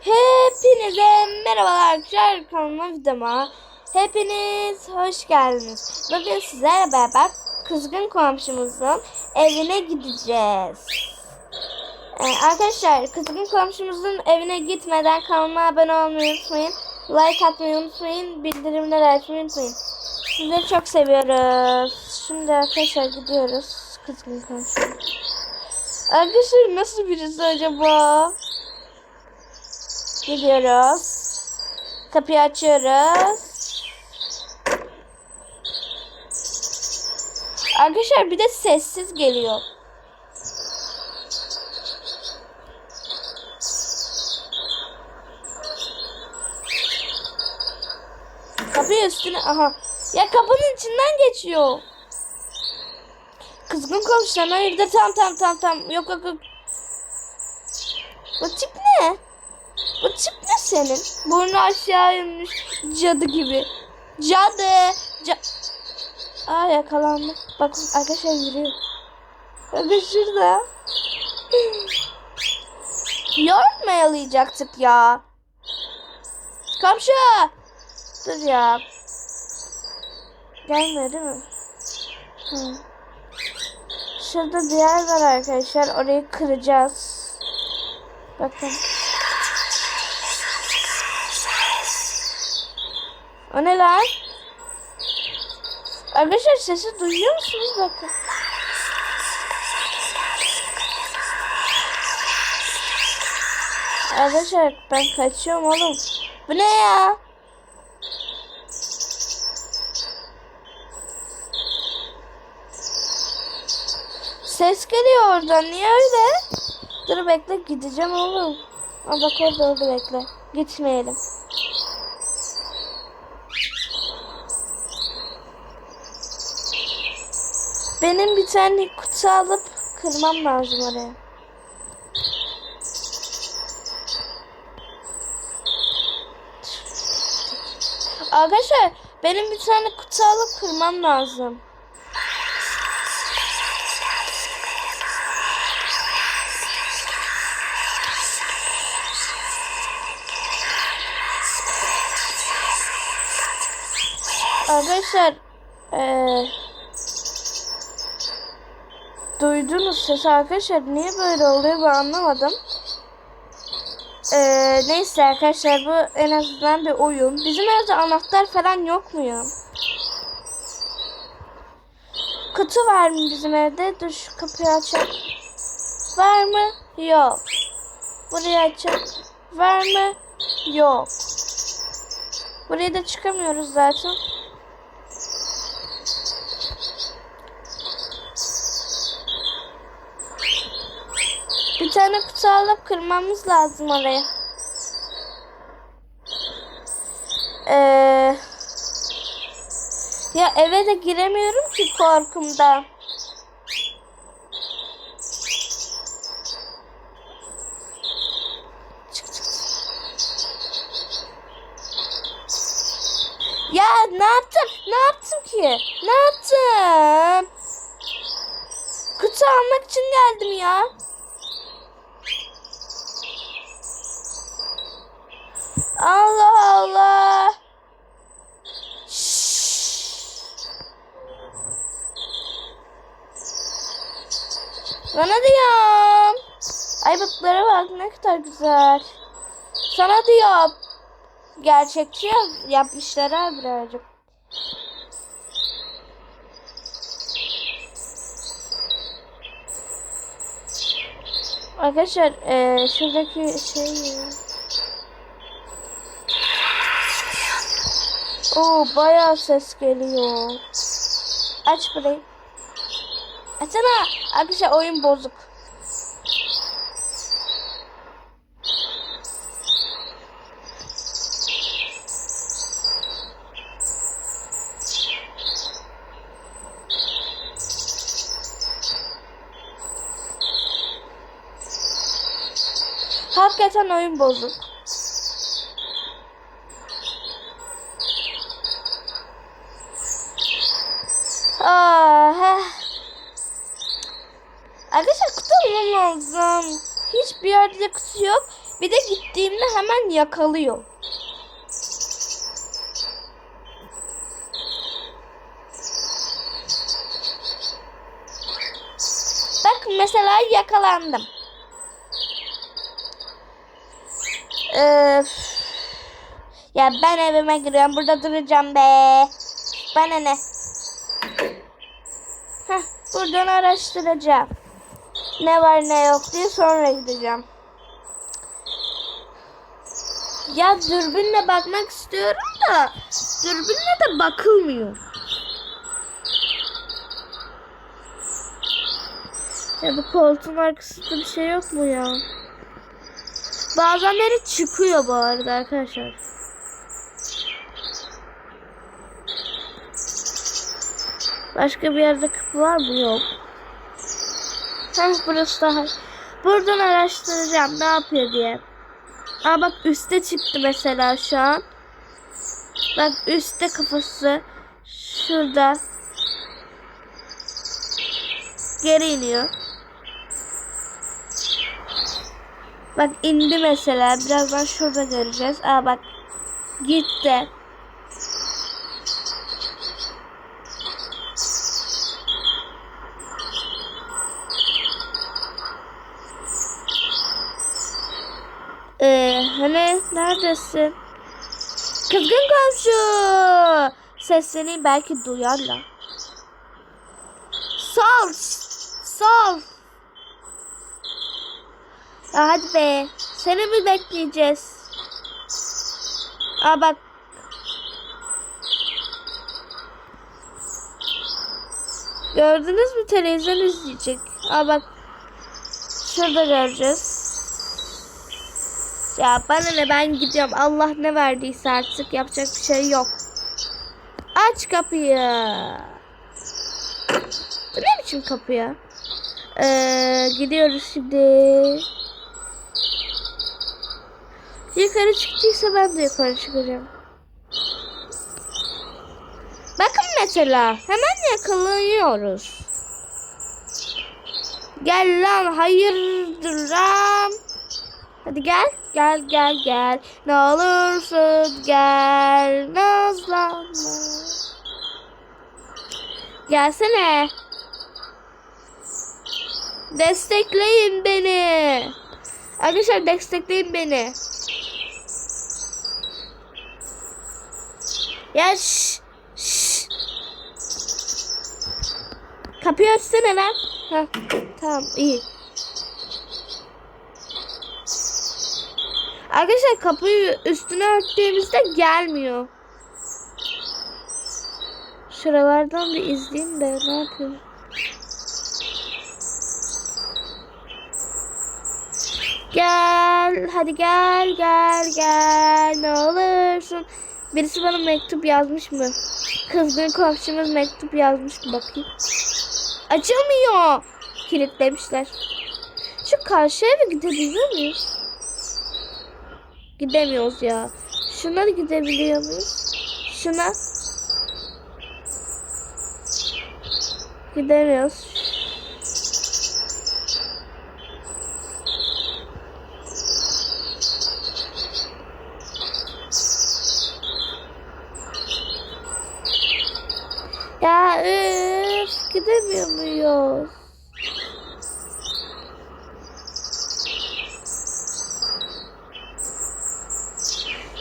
Hepinize merhabalar arkadaşlar kanalıma videoma. Hepiniz hoş geldiniz. Bugün sizlerle beraber kızgın komşumuzun evine gideceğiz. Ee, arkadaşlar kızgın komşumuzun evine gitmeden kanalıma abone olmayı unutmayın. Like atmayı unutmayın. Bildirimleri açmayı unutmayın. Sizleri çok seviyoruz. Şimdi arkadaşlar gidiyoruz kızgın komşum. Arkadaşlar nasıl birisi acaba? Gidiyoruz. Kapıyı açıyoruz. Arkadaşlar bir de sessiz geliyor. Kapıyı üstüne aha. Ya kapının içinden geçiyor. Kızgın komşular hayırdır tam tam tam tam yok yok yok. Ne? Bu tip ne senin? Burnu aşağı inmiş cadı gibi. Cadı. Ca Aa yakalandı. Bakın arkadaşlar yürüyor. Bakın şurada. Yoğurt mu ya? Komşu. Dur ya. Gelmiyor değil mi? Hı. Şurada bir yer var arkadaşlar. Orayı kıracağız. Bakın. O ne lan? Arkadaşlar sesi duyuyor musunuz? Bakın. Arkadaşlar ben kaçıyorum oğlum. Bu ne ya? Ses geliyor oradan. Niye öyle? Dur bekle gideceğim oğlum. Aa, bak orada bekle. Gitmeyelim. Benim bir tane kutu alıp kırmam lazım oraya. Arkadaşlar benim bir tane kutu alıp kırmam lazım. Arkadaşlar eee duydunuz sesi arkadaşlar niye böyle oluyor ben anlamadım. Eee neyse arkadaşlar bu en azından bir oyun. Bizim evde anahtar falan yok mu ya? Kutu var mı bizim evde? Dur şu kapıyı açalım. Var mı? Yok. Burayı açalım. Var mı? Yok. Buraya da çıkamıyoruz zaten. Bir tane kutu alıp kırmamız lazım oraya. Ee, ya eve de giremiyorum ki korkumdan. Ya ne yaptım? Ne yaptım ki? Ne yaptım? Kutu almak için geldim ya. Allah Allah. Şşş. Sana diyorum. Ay butlara bak ne kadar güzel. Sana diyorum. Gerçekçi yap- yapmışlar ha birazcık. Arkadaşlar eee şuradaki şey Oo bayağı ses geliyor. Aç burayı. Açsana. Arkadaşlar oyun bozuk. Hakikaten oyun bozuk. Aa, heh. Arkadaşlar kutu almam lazım. Hiçbir yerde kutu yok. Bir de gittiğimde hemen yakalıyor. Bak mesela yakalandım. Öf. Ya ben evime giriyorum. Burada duracağım be. Bana ne? Buradan araştıracağım. Ne var ne yok diye sonra gideceğim. Ya dürbünle bakmak istiyorum da dürbünle de bakılmıyor. Ya bu koltuğun arkasında bir şey yok mu ya? Bazenleri çıkıyor bu arada arkadaşlar. Başka bir yerde kapı var mı? Yok. Heh, burası daha. Buradan araştıracağım ne yapıyor diye. Aa bak üste çıktı mesela şu an. Bak üstte kafası. Şurada. Geri iniyor. Bak indi mesela. Birazdan şurada göreceğiz. Aa bak. Gitti. Ee, hani neredesin? Kızgın komşu. Sesini belki duyarlar. Sol. Sol. Ya hadi be. Seni mi bekleyeceğiz? Aa bak. Gördünüz mü televizyon izleyecek. Aa bak. Şurada göreceğiz. Ya bana ne ben gidiyorum. Allah ne verdiyse artık yapacak bir şey yok. Aç kapıyı. Bu ne biçim kapı ya? Ee, gidiyoruz şimdi. Yukarı çıktıysa ben de yukarı çıkacağım. Bakın mesela hemen yakalanıyoruz. Gel lan hayırdır lan. Hadi gel gel gel gel. Ne olursun gel nazlanma. Gelsene. Destekleyin beni. Arkadaşlar destekleyin beni. Ya şş, şş. Kapıyı açsana lan. Heh, tamam iyi. Arkadaşlar kapıyı üstüne örttüğümüzde gelmiyor. Şuralardan bir izleyeyim de ne yapıyor. Gel hadi gel gel gel ne olursun. Birisi bana mektup yazmış mı? Kızgın komşumuz mektup yazmış mı bakayım. Açılmıyor. Kilitlemişler. Şu karşı eve gidebiliyor muyuz? Gidemiyoruz ya. Şuna gidebiliyor muyuz? Şuna. Gidemiyoruz. Ya üf, gidemiyor muyuz?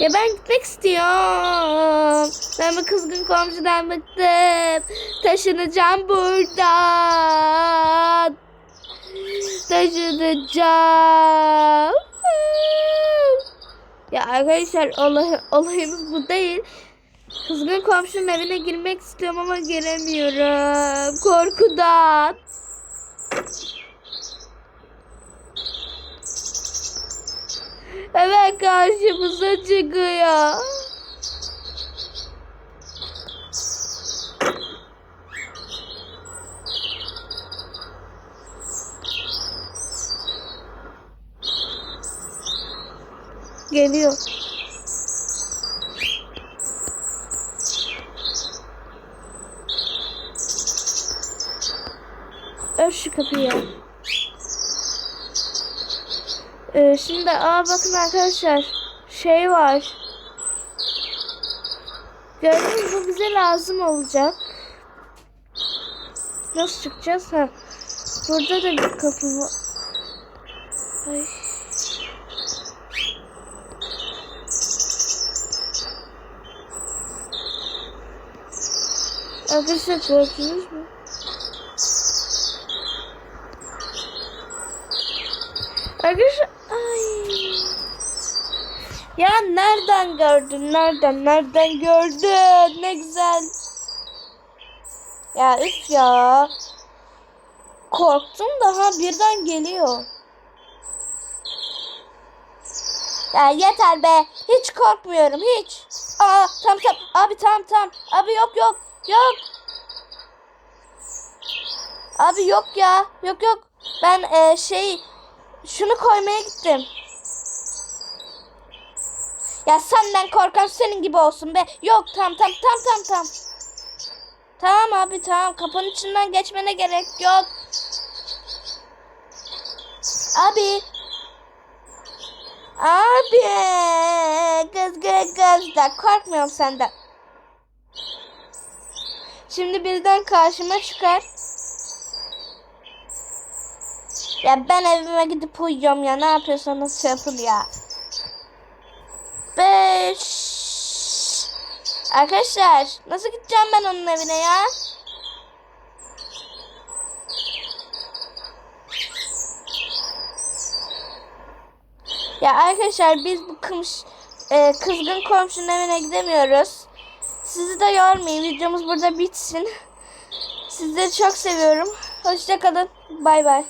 Ya ben gitmek istiyorum. Ben bu kızgın komşudan bıktım. Taşınacağım buradan. Taşınacağım. Ya arkadaşlar olay, olayımız bu değil. Kızgın komşunun evine girmek istiyorum ama giremiyorum. Korkudan. Hemen karşımıza çıkıyor. Geliyor. Ör şu kapıyı. Ee, şimdi aa bakın arkadaşlar şey var. Gördünüz bu bize lazım olacak. Nasıl çıkacağız? Ha. Burada da bir kapı var. Ay. Arkadaşlar gördünüz mü? Arkadaşlar ay. Ya nereden gördün? Nereden? Nereden gördün? Ne güzel. Ya üf ya. Korktum daha birden geliyor. Ya yeter be. Hiç korkmuyorum hiç. Aa tamam tamam. Abi tamam tamam. Abi yok yok. Yok. Abi yok ya. Yok yok. Ben e, şey şunu koymaya gittim. Ya senden korkan senin gibi olsun be. Yok tamam tamam tamam tamam tamam. Tamam abi tamam kapının içinden geçmene gerek yok. Abi. Abi. Kız kız kız da korkmuyorum senden. Şimdi birden karşıma çıkar. Ya ben evime gidip uyuyorum ya. Ne yapıyorsanız yapın ya. Beş. Arkadaşlar nasıl gideceğim ben onun evine ya? Ya arkadaşlar biz bu kımş, e, kızgın komşunun evine gidemiyoruz. Sizi de yormayayım. Videomuz burada bitsin. Sizleri çok seviyorum. Hoşçakalın. Bay bay.